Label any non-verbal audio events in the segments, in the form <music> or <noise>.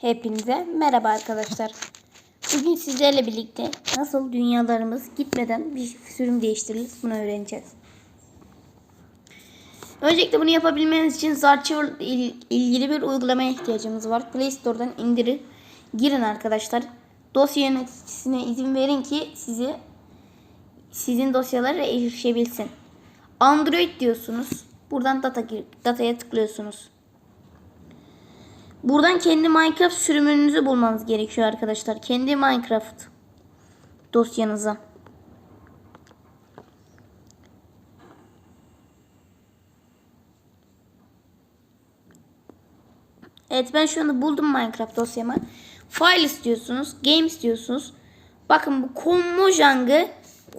Hepinize merhaba arkadaşlar. Bugün sizlerle birlikte nasıl dünyalarımız gitmeden bir sürüm değiştirilir bunu öğreneceğiz. Öncelikle bunu yapabilmeniz için Zarchiver il- ilgili bir uygulamaya ihtiyacımız var. Play Store'dan indirin. Girin arkadaşlar. Dosya yöneticisine izin verin ki sizi sizin dosyalara erişebilsin. Android diyorsunuz. Buradan data dataya tıklıyorsunuz. Buradan kendi Minecraft sürümünüzü bulmanız gerekiyor arkadaşlar. Kendi Minecraft dosyanıza. Evet ben şu anda buldum Minecraft dosyamı. File istiyorsunuz. Game istiyorsunuz. Bakın bu Mojang'ı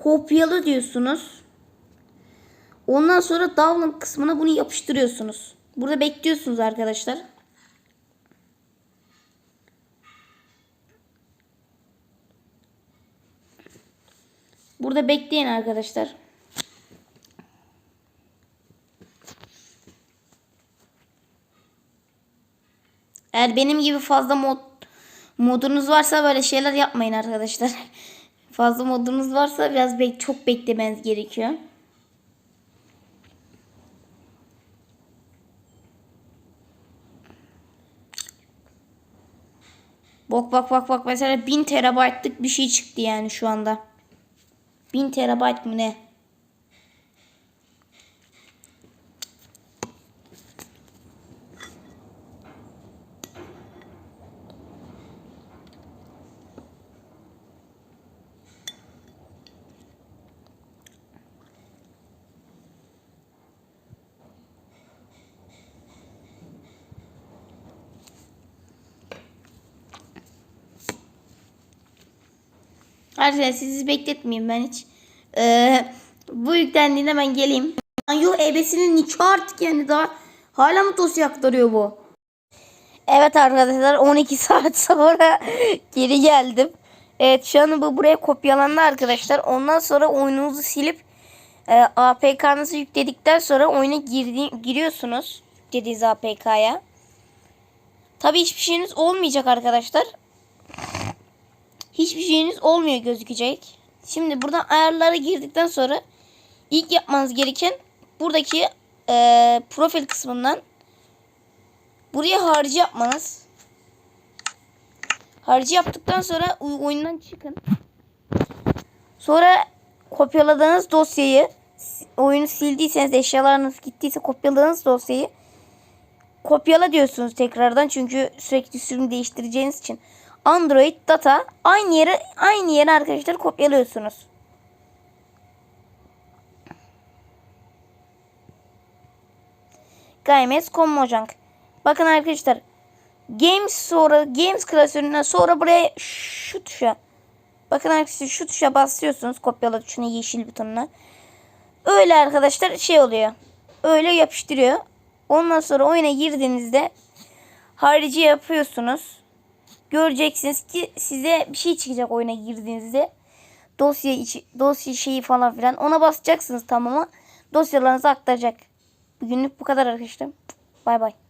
kopyalı diyorsunuz. Ondan sonra download kısmına bunu yapıştırıyorsunuz. Burada bekliyorsunuz arkadaşlar. Burada bekleyin arkadaşlar. Eğer benim gibi fazla mod modunuz varsa böyle şeyler yapmayın arkadaşlar. <laughs> fazla modunuz varsa biraz bek çok beklemeniz gerekiyor. Bak bak bak bak mesela 1000 terabaytlık bir şey çıktı yani şu anda. 1000 terabayt mı ne? Arkadaşlar sizi bekletmeyeyim ben hiç. Ee, bu yüklendiğinde ben geleyim. Yo ebesinin nikahı artık yani daha hala mı dosya aktarıyor bu? Evet arkadaşlar 12 <laughs> saat sonra geri geldim. Evet şu an bu buraya kopyalandı arkadaşlar. Ondan sonra oyununuzu silip e, APK'nızı yükledikten sonra oyuna girdi, giriyorsunuz. Dediğiniz APK'ya. Tabi hiçbir şeyiniz olmayacak arkadaşlar hiçbir şeyiniz olmuyor gözükecek. Şimdi buradan ayarlara girdikten sonra ilk yapmanız gereken buradaki e, profil kısmından buraya harcı yapmanız. Harcı yaptıktan sonra oy- oyundan çıkın. Sonra kopyaladığınız dosyayı oyunu sildiyseniz eşyalarınız gittiyse kopyaladığınız dosyayı kopyala diyorsunuz tekrardan çünkü sürekli sürüm değiştireceğiniz için. Android data aynı yere aynı yere arkadaşlar kopyalıyorsunuz. Games Mojang. Bakın arkadaşlar Games sonra Games klasöründen sonra buraya şu tuşa Bakın arkadaşlar şu tuşa basıyorsunuz kopyala tuşuna yeşil butonuna. Öyle arkadaşlar şey oluyor. Öyle yapıştırıyor. Ondan sonra oyuna girdiğinizde harici yapıyorsunuz. Göreceksiniz ki size bir şey çıkacak oyuna girdiğinizde. Dosya içi, dosya şeyi falan filan. Ona basacaksınız tamamı. Dosyalarınızı aktaracak. Bugünlük bu kadar arkadaşlar. Bay bay.